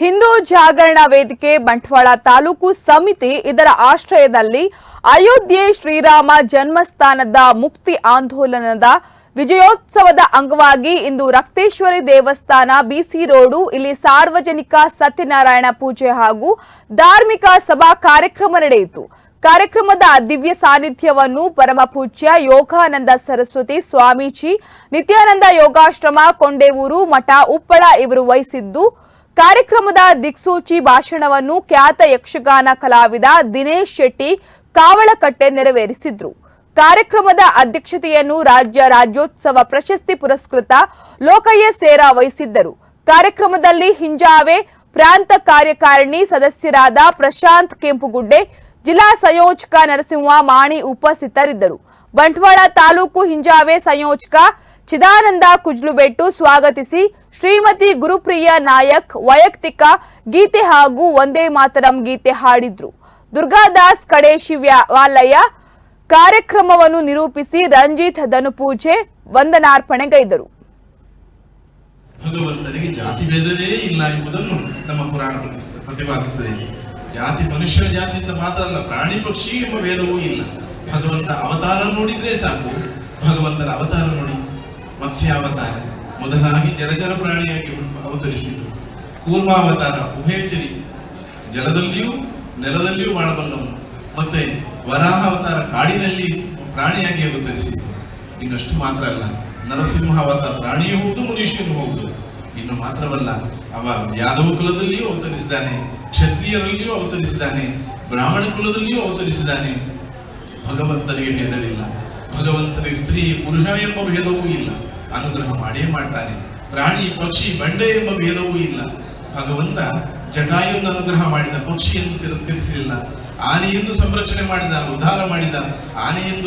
ಹಿಂದೂ ಜಾಗರಣ ವೇದಿಕೆ, ಬಂಟ್ವಾಳ ತಾಲೂಕು ಸಮಿತಿ ಇದರ ಆಶ್ರಯದಲ್ಲಿ ಅಯೋಧ್ಯೆ ಶ್ರೀರಾಮ ಜನ್ಮಸ್ಥಾನದ ಮುಕ್ತಿ ಆಂದೋಲನದ ವಿಜಯೋತ್ಸವದ ಅಂಗವಾಗಿ ಇಂದು ರಕ್ತೇಶ್ವರಿ ದೇವಸ್ಥಾನ ಬಿಸಿ ರೋಡು, ಇಲ್ಲಿ ಸಾರ್ವಜನಿಕ ಸತ್ಯನಾರಾಯಣ ಪೂಜೆ ಹಾಗೂ ಧಾರ್ಮಿಕ ಸಭಾ ಕಾರ್ಯಕ್ರಮ ನಡೆಯಿತು. ಕಾರ್ಯಕ್ರಮದ ದಿವ್ಯ ಸಾನ್ನಿಧ್ಯವನ್ನು ಪರಮ ಪೂಜ್ಯ ಯೋಗಾನಂದ ಸರಸ್ವತಿ ಸ್ವಾಮೀಜಿ, ನಿತ್ಯಾನಂದ ಯೋಗಾಶ್ರಮ, ಕೊಂಡೇವೂರು, ಮಠ ಉಪ್ಪಳ ಇವರು ವಹಿಸಿದ್ದು. ಕಾರ್ಯಕ್ರಮದ ದಿಕ್ಸೂಚಿ ಭಾಷಣವನ್ನು ಖ್ಯಾತ ಯಕ್ಷಗಾನ ಕಲಾವಿದ ದಿನೇಶ್ ಶೆಟ್ಟಿ ಕಾವಳಕಟ್ಟೆ ನೆರವೇರಿಸಿದ್ರು. ಕಾರ್ಯಕ್ರಮದ ಅಧ್ಯಕ್ಷತೆಯನ್ನು ರಾಜ್ಯ ರಾಜ್ಯೋತ್ಸವ ಪ್ರಶಸ್ತಿ ಪುರಸ್ಕೃತ ಲೋಕಯ್ಯ ಸೇರಾ ವಹಿಸಿದ್ದರು. ಕಾರ್ಯಕ್ರಮದಲ್ಲಿ ಹಿಂಜಾವೆ ಪ್ರಾಂತ ಕಾರ್ಯಕಾರಿಣಿ ಸದಸ್ಯರಾದ ಪ್ರಶಾಂತ್ ಕೆಂಪುಗುಡ್ಡೆ, ಜಿಲ್ಲಾ ಸಂಯೋಜಕ ನರಸಿಂಹ ಮಾಣಿ ಉಪಸ್ಥಿತರಿದ್ದರು. ಬಂಟ್ವಾಳ ತಾಲೂಕು ಹಿಂಜಾವೆ ಸಂಯೋಜಕ ಚಿದಾನಂದ ಕುಜ್ಲುಬೆಟ್ಟು ಸ್ವಾಗತಿಸಿ. ಶ್ರೀಮತಿ ಗುರುಪ್ರಿಯ ನಾಯಕ್ ವೈಯಕ್ತಿಕ ಗೀತೆ ಹಾಗೂ ಒಂದೇ ಮಾತರಂ ಗೀತೆ ಹಾಡಿದ್ರು. ದುರ್ಗಾದಾಸ್ ಕಡೆ ಶಿವ್ಯಾಲಯ ಕಾರ್ಯಕ್ರಮವನ್ನು ನಿರೂಪಿಸಿ ರಂಜಿತ್ ಧನುಪೂಜೆ ವಂದನಾರ್ಪಣೆಗೈದರು. ಭಗವಂತನಿಗೆ ಜಾತಿ ಭೇದವೇ ಇಲ್ಲ ಎಂಬುದನ್ನು ನಮ್ಮ ಪುರಾಣ ಪ್ರತಿಪಾದಿಸುತ್ತದೆ. ಜಾತಿ ಮನುಷ್ಯ ಜಾತಿಯಿಂದ ಮಾತ್ರ ಅಲ್ಲ, ಪ್ರಾಣಿ ಪಕ್ಷಿ ಎಂಬ ಭೇದವೂ ಇಲ್ಲ. ಭಗವಂತ ಅವತಾರ ನೋಡಿದ್ರೆ ಸಾಕು. ಭಗವಂತನ ಅವತಾರ ನೋಡಿ ಮತ್ಸ್ಯ ಅವತಾರ ಮೊದಲಾಗಿ ಜಲಚರ ಪ್ರಾಣಿಯಾಗಿ ಅವತರಿಸಿತು ಕೂರ್ಮಾವತಾರ, ಉಭಯಚರಿ. ಜಲದಲ್ಲಿಯೂ ನೆಲದಲ್ಲಿಯೂ ಬಾಳಬಲ್ಲವನು ಮತ್ತೆ ವರಾಹ ಅವತಾರ ಕಾಡಿನಲ್ಲಿ ಪ್ರಾಣಿಯಾಗಿ ಅವತರಿಸಿತು ಇನ್ನಷ್ಟು ಮಾತ್ರ ಅಲ್ಲ ನರಸಿಂಹ ಅವತಾರ ಪ್ರಾಣಿಯೂ ಹೌದು ಮನುಷ್ಯನೂ ಹೌದು. ಇನ್ನು ಮಾತ್ರವಲ್ಲ, ಅವ ಯಾದವ ಕುಲದಲ್ಲಿಯೂ ಅವತರಿಸಿದ್ದಾನೆ, ಕ್ಷತ್ರಿಯರಲ್ಲಿಯೂ ಅವತರಿಸಿದ್ದಾನೆ, ಬ್ರಾಹ್ಮಣ ಕುಲದಲ್ಲಿಯೂ ಅವತರಿಸಿದ್ದಾನೆ. ಭಗವಂತನಿಗೆ ಭೇದವಿಲ್ಲ. ಭಗವಂತನಿಗೆ ಸ್ತ್ರೀ, ಪುರುಷ ಎಂಬ ಭೇದವೂ ಇಲ್ಲ. ಅನುಗ್ರಹ ಮಾಡೇ ಮಾಡ್ತಾನೆ. ಪ್ರಾಣಿ, ಪಕ್ಷಿ, ಬಂಡೆ ಎಂಬ ಭೇದವೂ ಇಲ್ಲ. ಭಗವಂತ ಜಟಾಯುವನ್ನು ಅನುಗ್ರಹ ಮಾಡಿದ ಪಕ್ಷಿಯನ್ನು ತಿರಸ್ಕರಿಸಲಿಲ್ಲ. ಆನೆಯನ್ನು ಸಂರಕ್ಷಣೆ ಮಾಡಿದ, ಉದ್ಧಾರ ಮಾಡಿದ ಆನೆಯನ್ನು